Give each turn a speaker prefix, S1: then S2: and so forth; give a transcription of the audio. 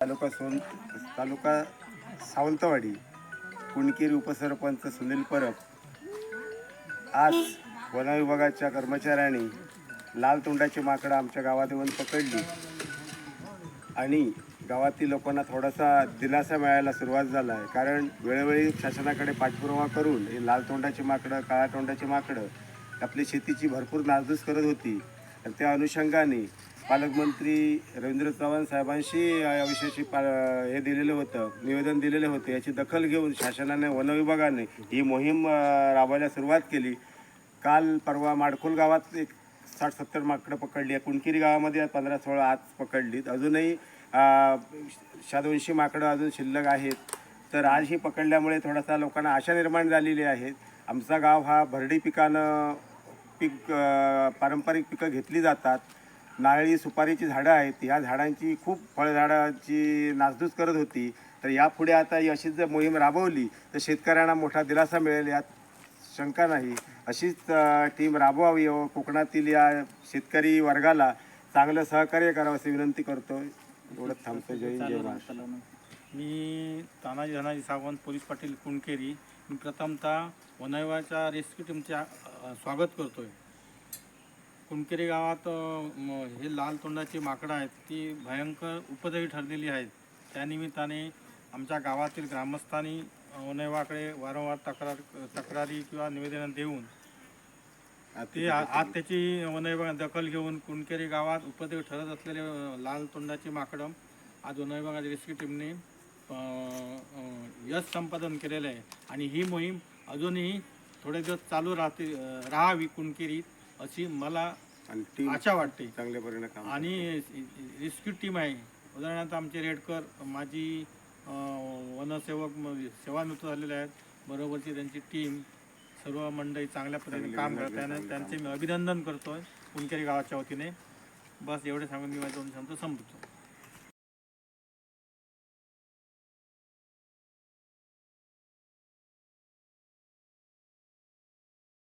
S1: तालुका सोन तालुका सावंतवाडी कुणकेरी उपसरपंच सुनील परब. आज वनविभागाच्या कर्मचाऱ्यांनी लाल तोंडाची माकडं आमच्या गावात येऊन पकडली. आणि गावातील लोकांना थोडासा दिलासा मिळायला सुरुवात झाला आहे कारण वेळोवेळी शासनाकडे पाठपुरावा करून हे लाल तोंडाची माकडं काळ्या तोंडाची माकडं आपली शेतीची भरपूर नासधूस करत होती. आणि त्या अनुषंगाने पालकमंत्री रवींद्र चव्हाण साहेबांशी या विषयाची पा हे दिलेलं होतं निवेदन दिलेलं होतं. याची दखल घेऊन शासनाने वनविभागाने ही मोहीम राबवायला सुरुवात केली. काल परवा माडखोल गावात एक साठ सत्तर माकडं पकडली. आहे कुणकिरी गावामध्ये पंधरा सोळा आज पकडलीत अजूनही शहादोनशे माकडं अजून शिल्लक आहेत. तर आज ही पकडल्यामुळे थोडासा लोकांना आशा निर्माण झालेली आहे. आमचा गाव हा भरडी पिकानं पीक पारंपरिक पिकं घेतली जातात. नारळी सुपारीची झाडं आहेत या झाडांची खूप फळझाडाची नासधूस करत होती. तर यापुढे आता ही अशीच जर मोहीम राबवली तर शेतकऱ्यांना मोठा दिलासा मिळेल यात शंका नाही. अशीच टीम राबवावी व कोकणातील या शेतकरी वर्गाला चांगलं सहकार्य करावं अशी विनंती करतो एवढंच थांबतो जय जय महाराष्ट्र.
S2: मी तानाजी धनाजी सावंत पोलीस पाटील कुणकेरी मी प्रथमतः वनविभागाच्या रेस्क्यू टीमचे अ, स्वागत करतोय. कुणकेरी गावात हे लाल तोंडाची माकडं आहेत ती भयंकर उपद्रवी ठरलेली आहेत. त्यानिमित्ताने आमच्या गावातील ग्रामस्थांनी अ, वनविभागाकडे वारंवार तक्रार तक्रारी किंवा निवेदनं देऊन ते आ- आज त्याची वनविभाग दखल घेऊन कुणकेरी गावात उपद्रवी ठरत असलेले लाल तोंडाची माकडं आज वनविभागाच्या रेस्क्यू टीमने यश संपादन केलेलं आहे. आणि ही मोहीम अजूनही थोडे दिवस चालू राहते राहावी कुणकेरीत. अशी मला
S1: आणि टीम
S2: आशा वाटते.
S1: चांगल्या परीने काम
S2: आणि रेस्क्यू टीम आहे. उदाहरणार्थ आमचे रेडकर माजी अ, वनसेवक सेवानिवृत्त झालेले आहेत. बरोबरची त्यांची टीम सर्व मंडळी चांगल्या पद्धतीने काम करत आहे त्यांचे मी अभिनंदन करतोय. कुणकेरी गावाच्या वतीने. बस एवढे सांगून मी माझं दोन शब्द संपतो.